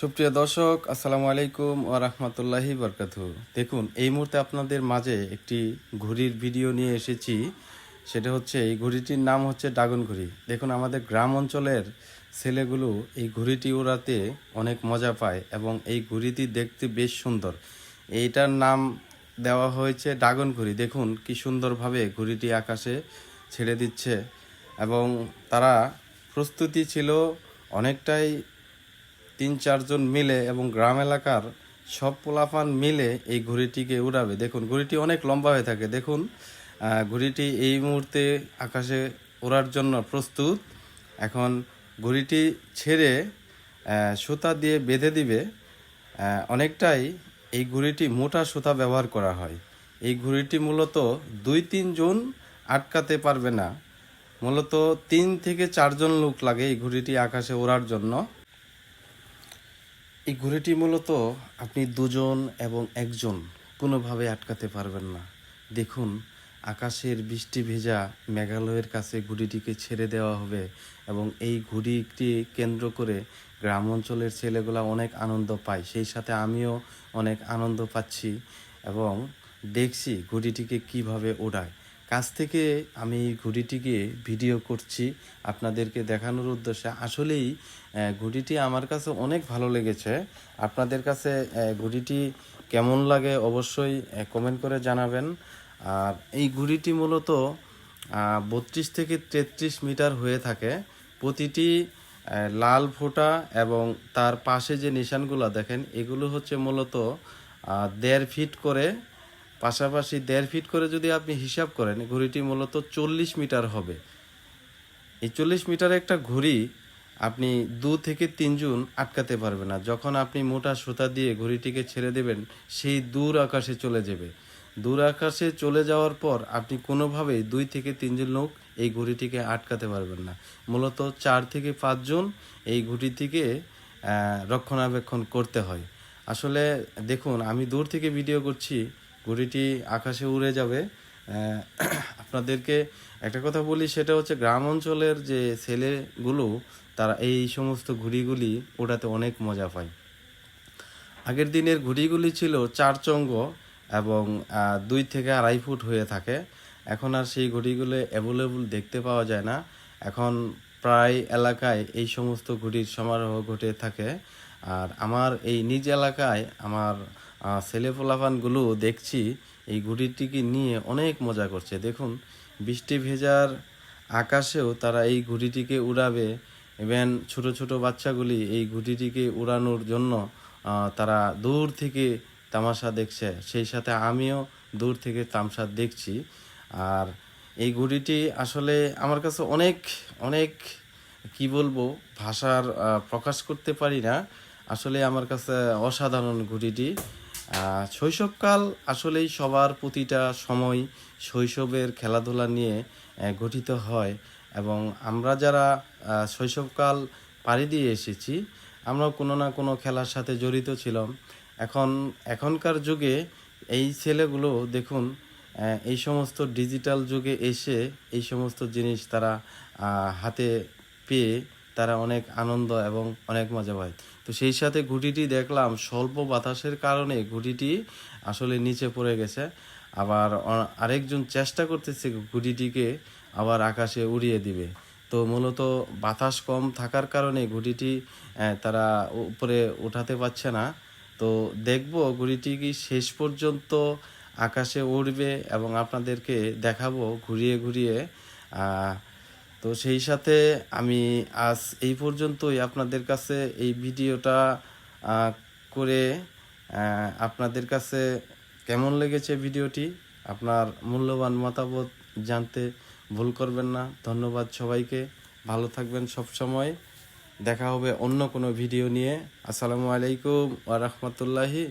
সুপ্রিয় দর্শক, আসসালামু আলাইকুম ও রহমতুল্লাহি বরকাতু দেখুন, এই মুহূর্তে আপনাদের মাঝে একটি ঘুড়ির ভিডিও নিয়ে এসেছি। সেটা হচ্ছে, এই ঘুড়িটির নাম হচ্ছে ড্রাগন ঘুড়ি দেখুন, আমাদের গ্রাম অঞ্চলের ছেলেগুলো এই ঘুড়িটি ওড়াতে অনেক মজা পায় এবং এই ঘুড়িটি দেখতে বেশ সুন্দর। এইটার নাম দেওয়া হয়েছে ড্রাগন ঘুড়ি দেখুন, কি সুন্দরভাবে ঘুড়িটি আকাশে ছেড়ে দিচ্ছে এবং তারা প্রস্তুতি ছিল অনেকটাই তিন চারজন মিলে এবং গ্রাম এলাকার সব পোলাপান মিলে এই ঘুড়িটিকে উড়াবে। দেখুন, ঘুড়িটি অনেক লম্বা হয়ে থাকে। দেখুন ঘুড়িটি এই মুহূর্তে আকাশে ওড়ার জন্য প্রস্তুত। এখন ঘুড়িটি ছেড়ে সুতা দিয়ে বেঁধে দিবে। অনেকটাই এই ঘুড়িটি মোটা সুতা ব্যবহার করা হয়। এই ঘুড়িটি মূলত দুই তিনজন আটকাতে পারবে না। মূলত তিন থেকে চারজন লোক লাগে এই ঘুড়িটি আকাশে ওড়ার জন্য। এই ঘুড়িটি মূলত আপনি দুজন এবং একজন কোনোভাবে আটকাতে পারবেন না। দেখুন, আকাশের বৃষ্টি ভেজা মেঘালয়ের কাছে ঘুড়িটিকে ছেড়ে দেওয়া হবে এবং এই ঘুড়িটি কেন্দ্র করে গ্রাম অঞ্চলের ছেলেগুলা অনেক আনন্দ পায়। সেই সাথে আমিও অনেক আনন্দ পাচ্ছি এবং দেখছি ঘুড়িটিকে কীভাবে ওড়ায়। কাছ থেকে আমি ঘুড়িটিকে ভিডিও করছি আপনাদেরকে দেখানোর উদ্দেশ্যে। আসলেই ঘুড়িটি আমার কাছে অনেক ভালো লেগেছে। আপনাদের কাছে ঘুড়িটি কেমন লাগে অবশ্যই কমেন্ট করে জানাবেন। আর এই ঘুড়িটি মূলত বত্রিশ থেকে তেত্রিশ মিটার হয়ে থাকে। প্রতিটি লাল ফোঁটা এবং তার পাশে যে নিশানগুলো দেখেন, এগুলো হচ্ছে মূলত দেড় ফিট করে পাশাপাশি দেড় ফিট করে যদি আপনি হিসাব করেন, ঘুড়িটি মূলত চল্লিশ মিটার হবে। এই চল্লিশ মিটার একটা ঘুড়ি আপনি দু থেকে তিনজন আটকাতে পারবে না। যখন আপনি মোটা সুতা দিয়ে ঘুড়িটিকে ছেড়ে দেবেন, সেই দূর আকাশে চলে যাবে। দূর আকাশে চলে যাওয়ার পর আপনি কোনোভাবেই দুই থেকে তিনজন লোক এই ঘুড়িটিকে আটকাতে পারবেন না। মূলত চার থেকে পাঁচজন এই ঘুড়িটিকে রক্ষণাবেক্ষণ করতে হয়। আসলে দেখুন, আমি দূর থেকে ভিডিও করছি ঘুড়িটি আকাশে উড়ে যাবে। আপনাদেরকে একটা কথা বলি, সেটা হচ্ছে গ্রাম অঞ্চলের যে ছেলেগুলো, তারা এই সমস্ত ঘুড়িগুলি ওড়াতে অনেক মজা পায়। আগের দিনের ঘুড়িগুলি ছিল চার চঙ্গ এবং দুই থেকে আড়াই ফুট হয়ে থাকে। এখন আর সেই ঘুড়িগুলো অ্যাভেলেবল দেখতে পাওয়া যায় না। এখন প্রায় এলাকায় এই সমস্ত ঘুড়ির সমারোহ ঘটে থাকে। আর আমার এই নিজ এলাকায় আমার ছেলে পোলাপানগুলো দেখছি, এই ঘুড়িটিকে নিয়ে অনেক মজা করছে। দেখুন, বৃষ্টি ভেজার আকাশেও তারা এই ঘুড়িটিকে উড়াবে। ইভেন ছোট ছোট বাচ্চাগুলি এই ঘুড়িটিকে উড়ানোর জন্য তারা দূর থেকে তামাশা দেখছে। সেই সাথে আমিও দূর থেকে তামসা দেখছি। আর এই ঘুড়িটি আসলে আমার কাছে অনেক অনেক, কি বলব, ভাষার প্রকাশ করতে পারি না। আসলে আমার কাছে অসাধারণ ঘুড়িটি শৈশবকাল আসলেই সবার প্রতিটা সময় শৈশবের খেলাধুলা নিয়ে গঠিত হয় এবং আমরা যারা শৈশবকাল পাড়ি দিয়ে এসেছি আমরা কোনো না কোনো খেলার সাথে জড়িত ছিলাম। এখন, এখনকার যুগে এই ছেলেগুলো দেখুন এই সমস্ত ডিজিটাল যুগে এসে এই সমস্ত জিনিস তারা হাতে পেয়ে তারা অনেক আনন্দ এবং অনেক মজা পায়। তো সেই সাথে ঘুটিটি দেখলাম স্বল্প বাতাসের কারণে ঘুটিটি আসলে নিচে পড়ে গেছে। আবার আরেকজন চেষ্টা করতেছে ঘুটিটিকে আবার আকাশে উড়িয়ে দিবে। তো মূলত বাতাস কম থাকার কারণে ঘুটিটি তারা উপরে উঠাতে পারছে না। তো দেখব ঘুড়িটি কি শেষ পর্যন্ত আকাশে উড়বে এবং আপনাদেরকে দেখাবো ঘুরিয়ে ঘুরিয়ে তো সেই সাথে আমি আজ এই পর্যন্তই আপনাদের কাছে এই ভিডিওটা করে আপনাদের কাছে কেমন লেগেছে ভিডিওটি? আপনার মূল্যবান মতামত জানতে ভুল করবেন না। ধন্যবাদ সবাইকে। ভালো থাকবেন সব সময়। দেখা হবে অন্য কোনো ভিডিও নিয়ে। আসসালামু আলাইকুম ওয়া রাহমাতুল্লাহি